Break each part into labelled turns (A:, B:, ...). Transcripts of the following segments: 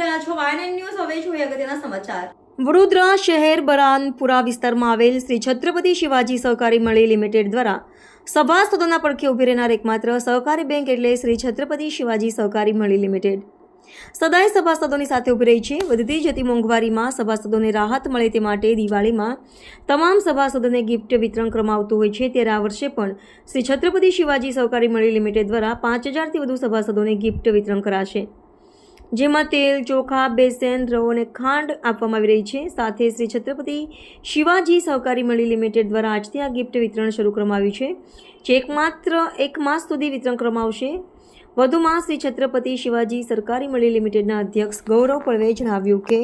A: રહ્યા છો વાયન ન્યૂઝ હવે જોઈએ અગત્યના સમાચાર. વડોદરા શહેર બરાનપુરા વિસ્તારમાં આવેલ શ્રી છત્રપતિ શિવાજી સહકારી મળી લિમિટેડ દ્વારા સભાસદોના પડખે ઊભી રહેનાર એકમાત્ર સહકારી બેંક એટલે શ્રી છત્રપતિ શિવાજી સહકારી મળી લિમિટેડ. સદાય સભાસદોની સાથે ઊભી રહી છે. વધતી જતી મોંઘવારીમાં સભાસદોને રાહત મળે તે માટે દિવાળીમાં તમામ સભાસદોને ગિફ્ટ વિતરણ કરવામાં આવતું હોય છે. ત્યારે આ વર્ષે પણ શ્રી છત્રપતિ શિવાજી સહકારી મળી લિમિટેડ દ્વારા પાંચ હજારથી વધુ સભાસદોને ગિફ્ટ વિતરણ કરાશે. જેમાં તેલ, ચોખા, બેસન, રવો અને ખાંડ આપવામાં આવી રહી છે. સાથે શ્રી છત્રપતિ શિવાજી સહકારી મળી લિમિટેડ દ્વારા આજથી આ ગિફ્ટ વિતરણ શરૂ કરવામાં આવ્યું છે. જે એકમાત્ર એક માસ સુધી વિતરણ કરવામાં આવશે. વધુમાં શ્રી છત્રપતિ શિવાજી સરકારી મળી લિમિટેડના અધ્યક્ષ ગૌરવ પળવે જણાવ્યું કે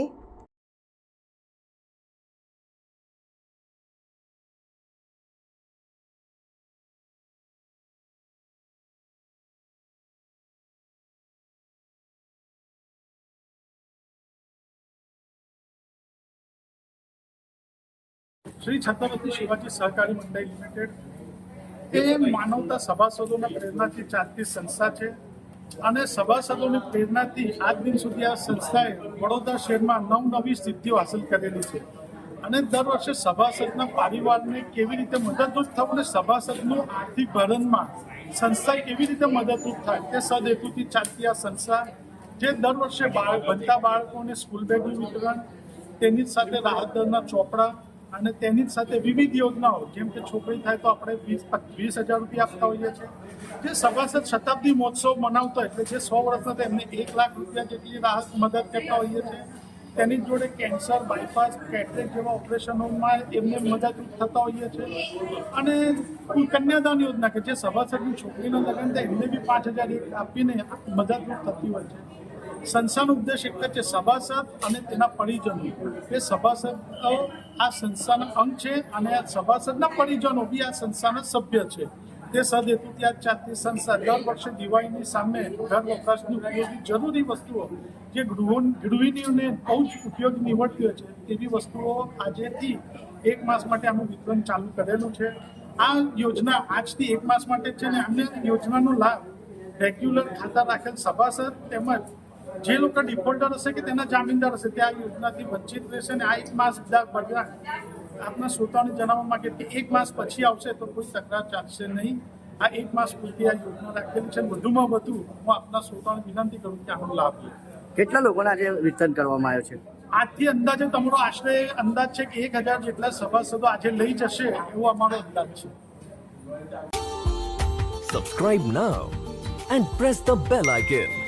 B: શ્રી છત્રપતિ શિવાજી સહકારી મંડળ લિમિટેડ. એ માનવતા સભાસદોના પ્રેરણાથી ચાલતી સંસ્થા છે. અને સભાસદોની પ્રેરણાથી આજ દિન સુધી આ સંસ્થાએ વડોદરા શહેરમાં નવ નવી સિદ્ધિઓ હાંસલ કરેલી છે. અને દર વર્ષે સભાસદના પરિવારને કેવી રીતે મદદરૂપ થવું અને સભાસદનું આર્થિક ભરણમાં સંસ્થા કેવી રીતે મદદરૂપ થાય તે સદહેતુથી ચાલતી આ સંસ્થા જે દર વર્ષે બાળક ભણતા બાળકોને સ્કૂલ બેગનું વિતરણ તેની સાથે રાહત દરના ચોપડા અને તેની સાથે વિવિધ યોજનાઓ, જેમ કે છોકરી થાય તો આપણે વીસ વીસ હજાર રૂપિયા આપતા હોઈએ છીએ. જે સભાસદ શતાબ્દી મહોત્સવ મનાવતો એટલે જે સો વર્ષના થાય એમને એક લાખ રૂપિયા જેટલી રાહત, મદદ કરતા હોઈએ છીએ. તેની જોડે કેન્સર, બાયપાસ, કેટરેક જેવા ઓપરેશનોમાં એમને મદદરૂપ થતા હોઈએ છીએ. અને કન્યાદાન યોજના કે જે સભાસદની છોકરીના લગ્ન થાય એમને બી પાંચ હજાર આપીને મદદરૂપ થતી હોય છે. સંસ્થાનો ઉદ્દેશ એક જ છે સભાસદ અને તેના પરિજનો. એ સભાસદ આ સંસ્થાના અંગ છે અને આ સભાસદના પરિજનો બી આ સંસ્થાના સભ્ય છે. તે સદહેતુથી આ ચાલતી સંસ્થા દર વર્ષે દિવાળીની સામે ઘર વપરાશની ઉપયોગી જરૂરી વસ્તુઓ, જે ગૃહો, ગૃહિણીઓને બહુ જ ઉપયોગી નીવડતી હોય છે, તેવી વસ્તુઓ આજેથી એક માસ માટે આનું વિતરણ ચાલુ કરેલું છે. આ યોજના આજથી એક માસ માટે છે ને અમને યોજનાનો લાભ રેગ્યુલર ખાતા રાખેલ સભાસદ તેમજ જે લોકો ડિફોલ્ટર હશે કે તેના જામીનદાર હશે તે આ યોજનાથી વંચિત રહેશે અને આ એક માસ બધા આપના શ્રોતાઓને જણાવવા માંગે કે એક માસ પછી આવશે તો કોઈ તકરાર ચાલશે નહીં. આ એક માસ પૂરતી આ યોજના રાખેલી છે વધુમાં વધુ હું આપના શ્રોતાઓને વિનંતી કરું કે આનો લાભ લે
C: કેટલા લોકોને આજે વિતરણ કરવામાં આવ્યો છે?
B: આજથી અંદાજે તમારો આશરે અંદાજ છે કે એક હજાર જેટલા સભાસદો આજે લઈ જશે એવો અમારો અંદાજ છે.
D: Subscribe now and press the bell icon.